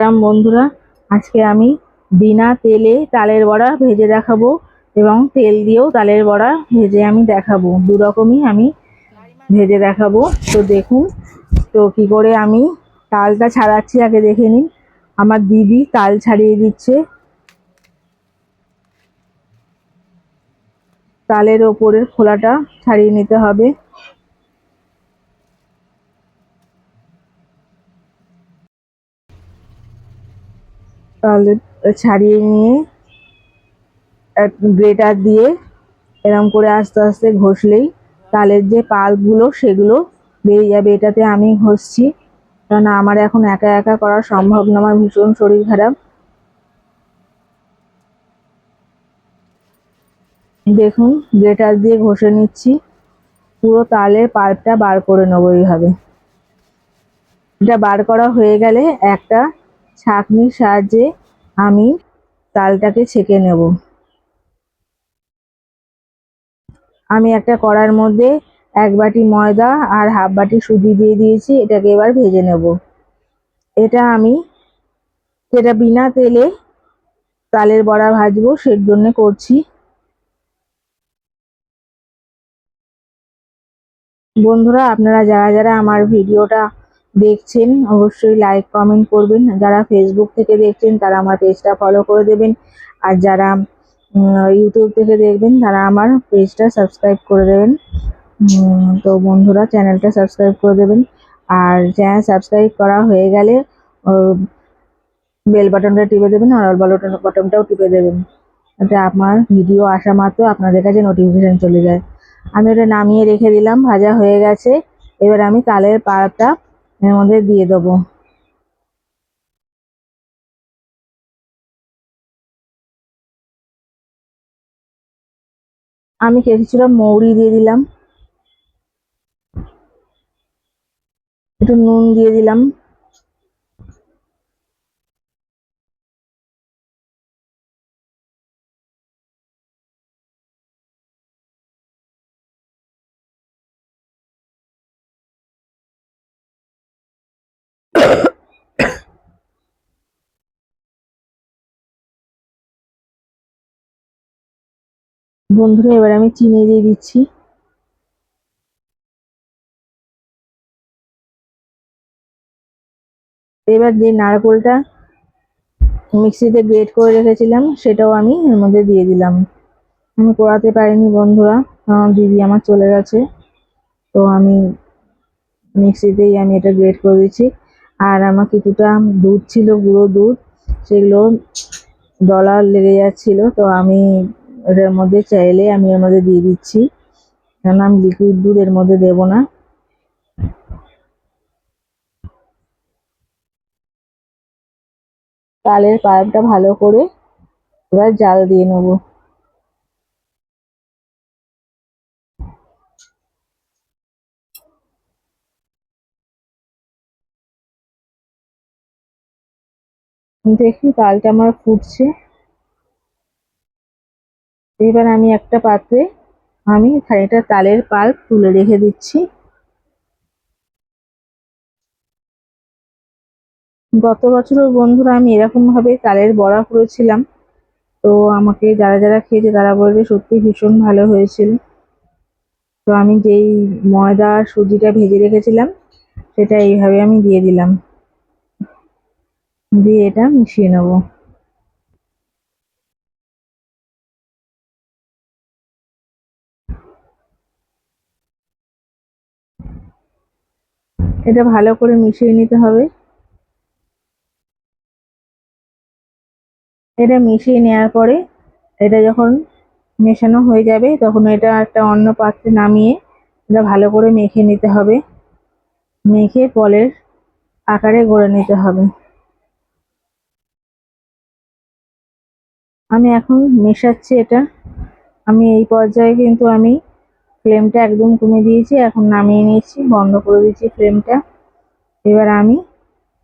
রাম বন্ধুরা, আজকে আমি বিনা তেলে তালের বড়া ভেজে দেখাবো এবং তেল দিয়েও তালের বড়া ভেজে আমি দেখাবো। দু রকমই আমি ভেজে দেখাবো। তো দেখুন, তো কি করে আমি তালটা ছাড়াচ্ছি, আগে দেখে নিন। আমার দিদি তাল ছাড়িয়ে দিচ্ছে। তালের ওপরের খোলাটা ছাড়িয়ে নিতে হবে। তাহলে ছাড়িয়ে নিয়ে গ্রেটার দিয়ে এরম করে আস্তে আস্তে ঘষলেই তালের যে পাল্পগুলো সেগুলো বেরিয়ে যাবে। এটাতে আমি ঘষছি। কারণ আমার এখন একা একা করা সম্ভব না, আমার ভীষণ শরীর খারাপ। দেখুন, গ্রেটার দিয়ে ঘষে নিচ্ছি। পুরো তালের পাল্পটা বার করে নেব এইভাবে। এটা বার করা হয়ে গেলে একটা ছাঁকনির সাহায্যে আমি তালটাকে ছেঁকে নেব। আমি একটা কড়ার মধ্যে এক বাটি ময়দা আর হাফ বাটি সুজি দিয়ে দিয়েছি, এটাকে এবার ভেজে নেব। এটা আমি, যেটা বিনা তেলে তালের বড়া ভাজবো, সের জন্য করছি। বন্ধুরা, আপনারা যারা যারা আমার ভিডিওটা দেখছেন, অবশ্যই লাইক কমেন্ট করবেন। যারা ফেসবুক থেকে দেখছেন, তারা আমার পেজটা ফলো করে দেবেন। আর যারা ইউটিউব থেকে দেখবেন, তারা আমার পেজটা সাবস্ক্রাইব করে দেবেন। তো বন্ধুরা চ্যানেলটা সাবস্ক্রাইব করে দেবেন। আর চ্যানেল সাবস্ক্রাইব করা হয়ে গেলে বেল বাটনটা টিপে দেবেন আর অল বাটন বাটনটাও টিপে দেবেন। যাতে আমার ভিডিও আসা মাত্র আপনাদের কাছে নোটিফিকেশান চলে যায়। আমি ওটা নামিয়ে রেখে দিলাম, ভাজা হয়ে গেছে। এবার আমি তালের পাড়টা এর মধ্যে দিয়ে দেবো। আমি কেটেছিলাম মৌরি দিয়ে দিলাম। একটু নুন দিয়ে দিলাম। বন্ধুরা, এবার আমি চিনি দিয়ে দিচ্ছি। এবার যে নারকোলটা মিক্সিতে গ্রেট করে রেখেছিলাম, সেটাও আমি এর মধ্যে দিয়ে দিলাম। আমি করাতে পারিনি বন্ধুরা, কারণ দিদি আমার চলে গেছে, তো আমি মিক্সিতেই আমি এটা গ্রেট করে দিচ্ছি। আর আমার কিছুটা দুধ ছিল, গুঁড়ো দুধ, সেগুলো ডলার লেগে যাচ্ছিল, তো আমি এটার মধ্যে চাইলে আমি এর মধ্যে দিয়ে দিচ্ছি। কেন আমি লিকুইড দুধ এর মধ্যে দেবো না। তালের পাইপটা ভালো করে এবার জাল দিয়ে নেব। দেখি তালটা আমার ফুটছে। এবার আমি একটা পাত্রে আমি খানিকটা তালের পাল্প তুলে রেখে দিচ্ছি। গত বছরের বন্ধুরা আমি এরকম ভাবে তালের বড়া করেছিলাম। তো আমাকে যারা যারা খেয়েছে তারা বলে সত্যি ভীষণ ভালো হয়েছিল। তো আমি যেই ময়দা সুজিটা ভেজে রেখেছিলাম, সেটা এইভাবে আমি দিয়ে দিলাম। দিয়ে এটা মিশিয়ে নেব। এটা ভালো করে মিশিয়ে নিতে হবে। এটা মিশিয়ে নেওয়ার পরে এটা যখন মেশানো হয়ে যাবে, তখন এটা একটা অন্য পাত্রে নামিয়ে এটা ভালো করে মেখে নিতে হবে। মেখে বলের আকারে গড়ে নিতে হবে। আমি এখন মেশাচ্ছি এটা। আমি এই পর্যায়ে কিন্তু আমি ফ্লেমটা একদম কমে দিয়েছি, এখন নামিয়ে নিয়েছি, বন্ধ করে দিয়েছি ফ্লেমটা। এবার আমি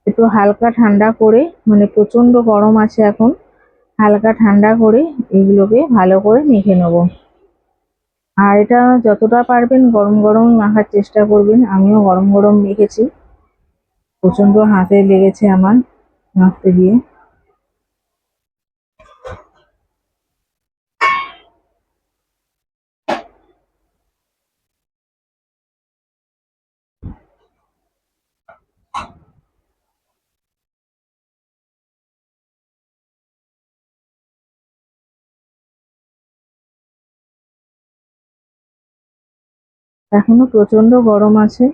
একটু হালকা ঠান্ডা করে মানে প্রচণ্ড গরম আছে এখন, হালকা ঠান্ডা করে এগুলোকে ভালো করে মেখে নেব। আর এটা যতটা পারবেন গরম গরম মাখার চেষ্টা করবেন, আমিও গরম গরম মেখেছি। প্রচণ্ড হাতে লেগেছে আমার মাখতে গিয়ে। এখনও প্রচণ্ড গরম আছে।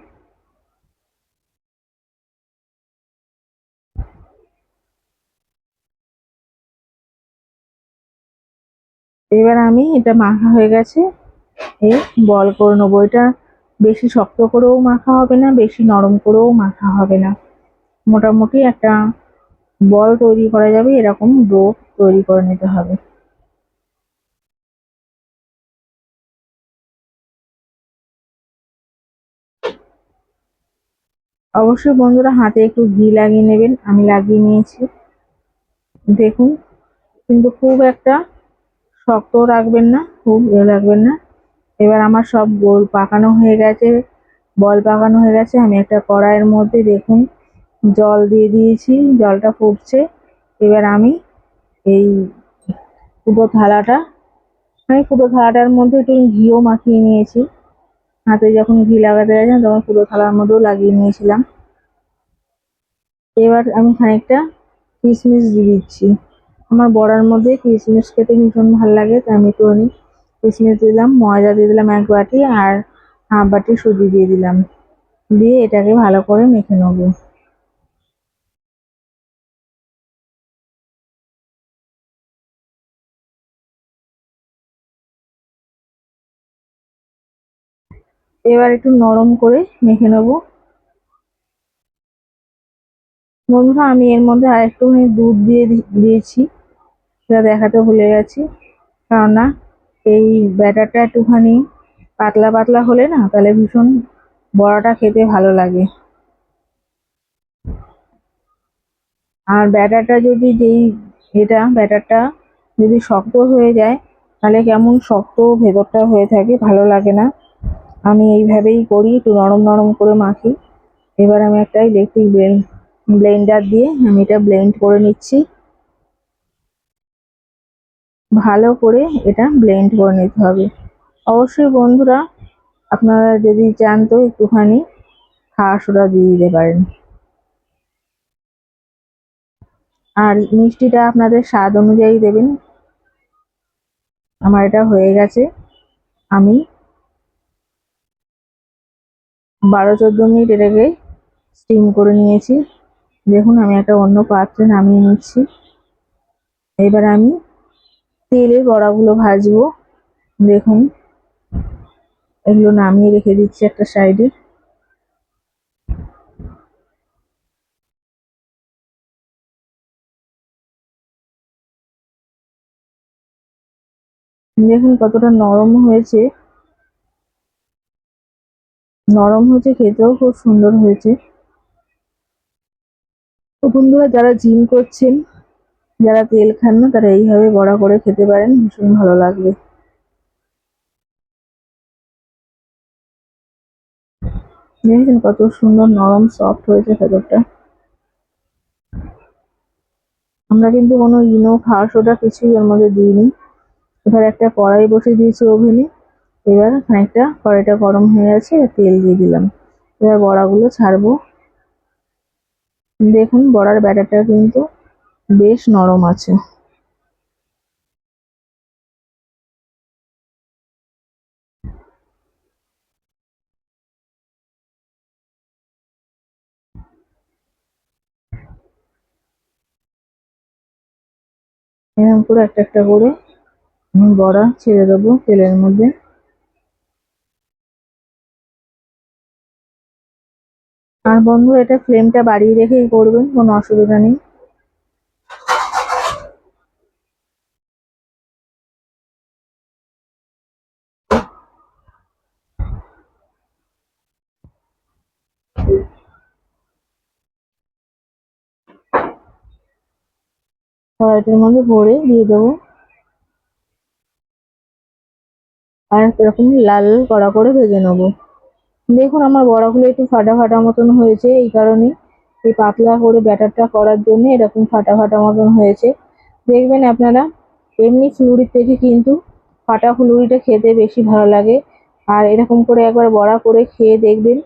এবার আমি, এটা মাখা হয়ে গেছে। এ বল করে নেব। এটা বেশি শক্ত করেও মাখা হবে না, বেশি নরম করেও মাখা হবে না। মোটামুটি একটা বল তৈরি করা যাবে, এরকম ডো তৈরি করে নিতে হবে। অবশ্যই বন্ধুরা হাতে একটু ঘি লাগিয়ে নেবেন, আমি লাগিয়ে নিয়েছি। দেখুন, কিন্তু খুব একটা শক্ত রাখবেন না, খুব ইয়ে রাখবেন না। এবার আমার সব গোল পাকানো হয়ে গেছে, বল পাকানো হয়ে গেছে। আমি একটা কড়াইয়ের মধ্যে দেখুন, জল দিয়ে দিয়েছি, জলটা ফুটছে। এবার আমি এই ফুটো থালাটা, আমি ফুটো থালাটার মধ্যে একটু ঘিও মাখিয়ে নিয়েছি। হাতে যখন ঘি লাগাতে গেছিলাম, তখন পুরো থালার মধ্যেও লাগিয়ে নিয়েছিলাম। এবার আমি খানিকটা কিশমিশ দিয়ে দিচ্ছি। আমার বড়ার মধ্যে কিশমিশ খেতে ভীষণ ভালো লাগে, তাই আমি একটুখানি কিশমিশ দিলাম, ময়দা দিয়ে দিলাম এক বাটি, আর হাফ বাটি সুজি দিয়ে দিলাম। দিয়ে এটাকে ভালো করে মেখে নেব। এবার একটু নরম করে মেখে নেব। বন্ধুরা, আমি এর মধ্যে আর একটুখানি দুধ দিয়ে দিয়েছি। সেটা দেখাতে ভুলে গেছি। কেননা, এই ব্যাটারটা একটুখানি পাতলা পাতলা হলে না, তাহলে ভীষণ বড়াটা খেতে ভালো লাগে। আর ব্যাটারটা যদি যেই এটা, ব্যাটারটা যদি শক্ত হয়ে যায়, তাহলে কেমন শক্ত ভেতরটা হয়ে থাকে, ভালো লাগে না। আমি এইভাবেই করি, একটু নরম নরম করে মাখি। এবার আমি একটা ইলেকট্রিক ব্লেন্ডার দিয়ে আমি এটা ব্লেন্ড করে নিচ্ছি। ভালো করে এটা ব্লেন্ড করে নিতে হবে। অবশ্যই বন্ধুরা, আপনারা যদি চান তো একটুখানি খাওয়া সোডা দিয়ে দিতে পারেন। আর মিষ্টিটা আপনাদের স্বাদ অনুযায়ী দেবেন। আমার এটা হয়ে গেছে। আমি বারো চোদ্দ মিনিট এটাকে স্টিম করে নিয়েছি। দেখুন, আমি একটা অন্য পাত্রে নামিয়ে নিচ্ছি। এবার আমি তেলে বড়াগুলো ভাজবো। দেখুন, এগুলো নামিয়ে রেখে দিচ্ছি একটা সাইডে। দেখুন, কতটা নরম হয়েছে। নরম হয়েছে, খেতেও খুব সুন্দর হয়েছে। তো বন্ধুরা, যারা জিম করছেন, যারা তেল খান না, তারা এইভাবে বড়া করে খেতে পারেন, ভীষণ ভালো লাগবে। দেখেছেন কত সুন্দর নরম সফট হয়েছে ভেতরটা। আমরা কিন্তু কোনো ইনো খাওয়া সোডা কিছুই এর মধ্যে দিইনি। এবার একটা কড়াই বসে দিয়েছি ওভেনে। এবার খানিকটা কড়াইটা গরম হয়ে গেছে তেল দিয়ে দিলাম। এবার বড়াগুলো ছাড়বো। দেখুন, বড়ার ব্যাটারটা কিন্তু বেশ নরম আছে। এরকম করে একটা একটা করে বড়া ছেড়ে দেবো তেলের মধ্যে। আর বন্ধু, এটা ফ্লেমটা বাড়িয়ে রেখেই করবেন, কোনো অসুবিধা নেই। কড়াইটির মধ্যে ভরে দিয়ে দেবো। আর এরকম লাল কড়া করে ভেজে নেব। দেখুন, আমার বড়াগুলো একটু ফাটা ফাটা মতন হয়েছে এই কারণে এই পাতলা করে ব্যাটারটা করার জন্য এরকম ফাটা ফাটা মতন হয়েছে। দেখবেন আপনারা, এমনি ফুলুরির থেকে কিন্তু ফাটা ফুলুরিটা খেতে বেশি ভালো লাগে। আর এরকম করে একবার বড়া করে খেয়ে দেখবেন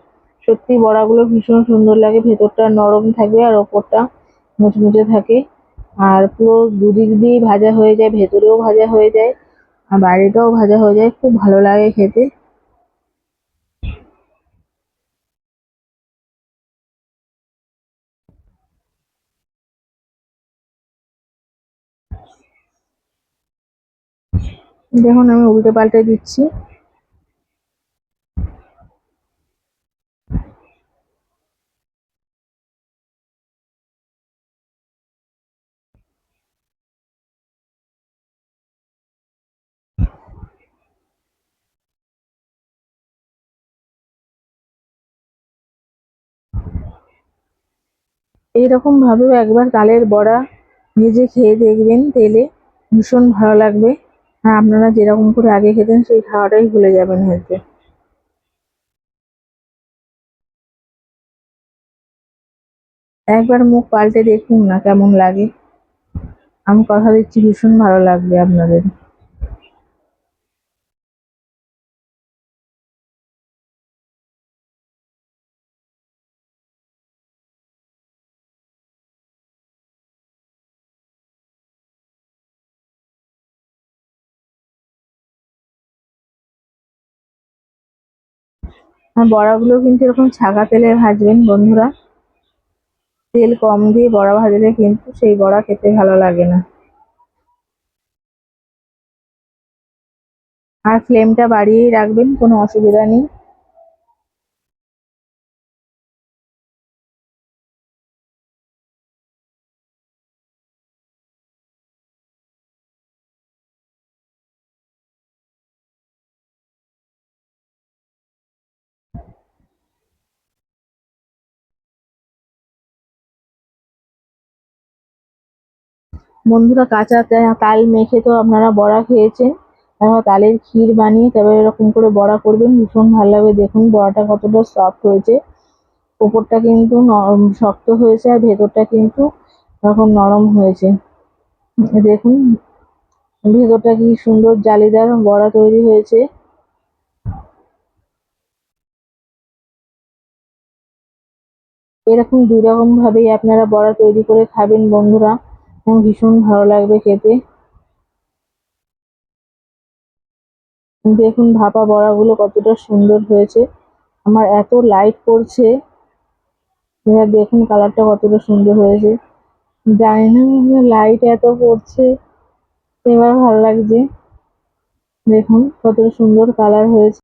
সত্যি বড়াগুলো ভীষণ সুন্দর লাগে, ভেতরটা নরম থাকবে আর ওপরটা মুচমুচে থাকে। আর পুরো দুদিক দিয়েই ভাজা হয়ে যায়, ভেতরেও ভাজা হয়ে যায়, আর বাইরেটাও ভাজা হয়ে যায়, খুব ভালো লাগে খেতে। দেখুন, আমি উল্টে পাল্টে দিচ্ছি। এইরকম ভাবেও একবার তালের বড়া ভেজে খেয়ে দেখবেন, তেলে ভীষণ ভালো লাগবে। আর আপনারা যেরকম করে আগে খেতেন, সেই খাওয়াটাই ভুলে যাবেন হয়তো। একবার মুখ পাল্টে দেখুন না কেমন লাগে। আমি কথা দিচ্ছি, ভীষণ ভালো লাগবে আপনাদের। বড়াগুলো কিন্তু এরকম ছাকা তেলে ভাজবেন বন্ধুরা। তেল কম দিয়ে বড়া ভাজলে কিন্তু সেই বড়া খেতে ভালো লাগে না। আর ফ্লেমটা বাড়িয়েই রাখবেন, কোনো অসুবিধা নেই। বন্ধুরা কাঁচা তাল মেখে তো আপনারা বড়া খেয়েছেন। এবার তালের ক্ষীর বানিয়ে তবে এরকম করে বড়া করবেন। ভীষণ ভালো লাগবে। দেখুন বড়াটা কতটা সফট হয়েছে। ওপরটা কিন্তু শক্ত হয়েছে আর ভেতরটা কিন্তু এরকম নরম হয়েছে। দেখুন, ভেতরটা কি সুন্দর জালিদার বড়া তৈরি হয়েছে। এরকম দুই রকম ভাবেই আপনারা বড়া তৈরি করে খাবেন বন্ধুরা। ভীষণ ভালো লাগবে খেতে। দেখুন ভাপা বড়াগুলো কতটা সুন্দর হয়েছে। আমার এত লাইট পড়ছে এবার দেখুন কালারটা কতটা সুন্দর হয়েছে। জানি না লাইট এত পড়ছে এবার ভালো লাগছে। দেখুন কতটা সুন্দর কালার হয়েছে।